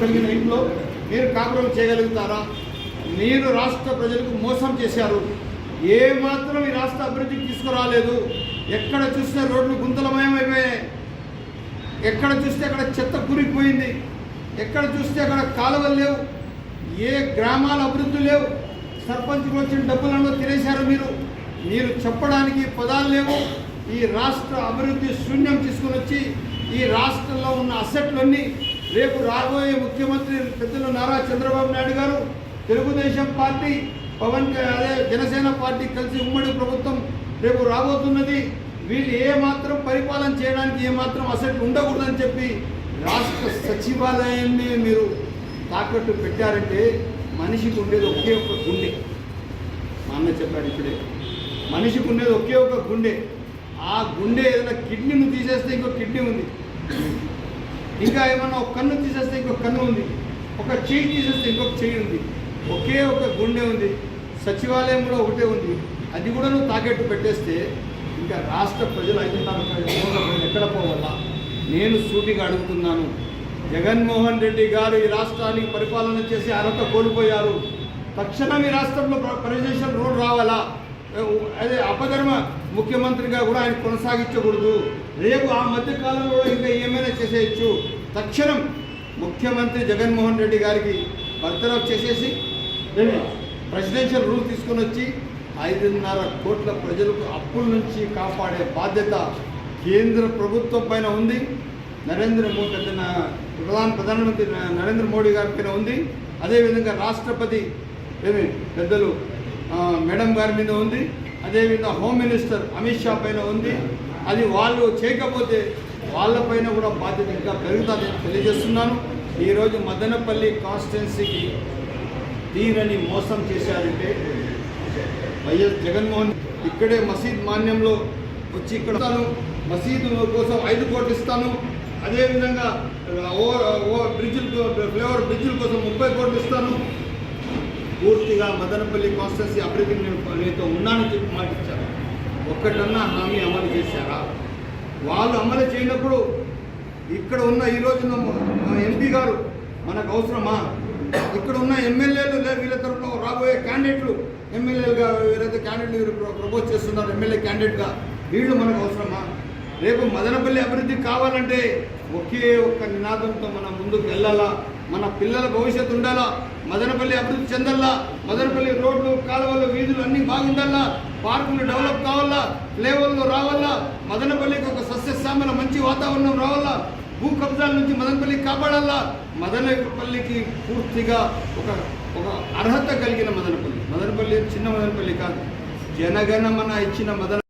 కలిగిన ఇంట్లో మీరు కాపురం చేయగలుగుతారా? మీరు రాష్ట్ర ప్రజలకు మోసం చేశారు. ఏ మాత్రం ఈ రాష్ట్ర అభివృద్ధికి తీసుకురాలేదు. ఎక్కడ చూస్తే రోడ్లు గుంతలమయమైపోయాయి. ఎక్కడ చూస్తే అక్కడ చెత్త కూరికిపోయింది ఎక్కడ చూస్తే అక్కడ కాలువలు లేవు. ఏ గ్రామాల అభివృద్ధి లేవు. సర్పంచ్కి వచ్చిన డబ్బులను తినేశారు మీరు. మీరు చెప్పడానికి పదాలు లేవు. ఈ రాష్ట్ర అభివృద్ధి శూన్యం తీసుకుని వచ్చి ఈ రాష్ట్రంలో ఉన్న అసెట్లన్నీ రేపు రాబోయే ముఖ్యమంత్రి పెద్దలు నారా చంద్రబాబు నాయుడు గారు తెలుగుదేశం పార్టీ పవన్ అదే జనసేన పార్టీ కలిసి ఉమ్మడి ప్రభుత్వం రేపు రాబోతున్నది. వీళ్ళు ఏ మాత్రం పరిపాలన చేయడానికి ఏ మాత్రం అసలు ఉండకూడదని చెప్పి రాష్ట్ర సచివాలయాన్ని మీరు తాకట్టు పెట్టారంటే మనిషికి ఉండేది ఒకే ఒక గుండె. మా అన్న చెప్పాడు ఇప్పుడే. మనిషికి ఉండేది ఒకే ఒక గుండె. ఆ గుండె ఏదైనా కిడ్నీని తీసేస్తే ఇంకో కిడ్నీ ఉంది. ఇంకా ఏమన్నా ఒక కన్ను తీసేస్తే ఇంకొక కన్ను ఉంది. ఒక చెయ్యి తీసేస్తే ఇంకొక చెయ్యి ఉంది. ఒకే ఒక గుండె ఉంది. సచివాలయం కూడా ఒకటే ఉంది. అది కూడా నువ్వు తాకెట్టు పెట్టేస్తే ఇంకా రాష్ట్ర ప్రజలు ఐదున్నర ఎక్కడ పోవాలా? నేను సూటిగా అడుగుతున్నాను. జగన్మోహన్ రెడ్డి గారు ఈ రాష్ట్రానికి పరిపాలన చేసి అర్హత కోల్పోయారు. తక్షణం ఈ రాష్ట్రంలో ప్ర- రోడ్డు రావాలా? అదే అపధర్మ ముఖ్యమంత్రిగా కూడా ఆయన కొనసాగించకూడదు. రేపు ఆ మధ్య కాలంలో ఇంకా ఏమైనా చేసేయచ్చు. తక్షణం ముఖ్యమంత్రి జగన్మోహన్ రెడ్డి గారికి బర్తరఫ్ చేసేసి ప్రెసిడెన్షియల్ రూల్ తీసుకొని వచ్చి ఐదున్నర కోట్ల ప్రజలకు అప్పుల నుంచి కాపాడే బాధ్యత కేంద్ర ప్రభుత్వం పైన ఉంది. నరేంద్ర మోదీ ప్రధాన ప్రధానమంత్రి నరేంద్ర మోడీ గారి పైన ఉంది. అదేవిధంగా రాష్ట్రపతి ఏమి పెద్దలు మేడం గారి మీద ఉంది. అదేవిధంగా హోమ్ మినిస్టర్ అమిత్ షా పైన ఉంది. అది వాళ్ళు చేయకపోతే వాళ్ళపైన కూడా బాధ్యత ఇంకా పెరుగుతుందని తెలియజేస్తున్నాను. ఈరోజు మదనపల్లి కాన్స్టిట్యున్సీకి తీరని మోసం చేశారంటే వైఎస్ జగన్మోహన్ ఇక్కడే మసీద్ మాన్యంలో వచ్చి ఇక్కడ మసీదు కోసం ఐదు కోట్లు ఇస్తాను. అదేవిధంగా ఓవర్ ఓ బ్రిడ్జిల్ ఫ్లేవర్ బ్రిడ్జిల కోసం ముప్పై కోట్లు ఇస్తాను. పూర్తిగా మదనపల్లి కాన్స్టిట్యున్సీ అభివృద్ధికి నేను నీతో ఉన్నానని చెప్పి మాట ఒక్కటన్నా హామీ అమలు చేశారా? వాళ్ళు అమలు చేయనప్పుడు ఇక్కడ ఉన్న ఈ రోజున ఎంపీ గారు మనకు అవసరమా? ఇక్కడ ఉన్న ఎమ్మెల్యేలు లే- వీళ్ళ తరఫున రాబోయే క్యాండిడేట్లు ఎమ్మెల్యేలుగా వీరైతే క్యాండిడేట్లు ప్రపోజ్ చేస్తున్నారు ఎమ్మెల్యే క్యాండిడేట్గా. వీళ్ళు మనకు అవసరమా? రేపు మదనపల్లి అభివృద్ధి కావాలంటే ఒకే ఒక్క నినాదంతో మనం ముందుకు వెళ్ళాలా? మన పిల్లల భవిష్యత్తు ఉండాలా? మదనపల్లి అభివృద్ధి చెందాలా? మదనపల్లి రోడ్లు కాలువలు వీధులు అన్నీ బాగుండాలా? పార్కులు డెవలప్ కావాలా? ఫ్లేవర్లు రావాలా? మదనపల్లికి ఒక సస్యశ్యామల మంచి వాతావరణం రావాలా? భూ కబ్జాల నుంచి మదనపల్లికి కాపాడాలా? మదనపల్లికి పూర్తిగా ఒక ఒక అర్హత కలిగిన మదనపల్లి. మదనపల్లి చిన్న మదనపల్లి కాదు. జనగణమన ఇచ్చిన మదన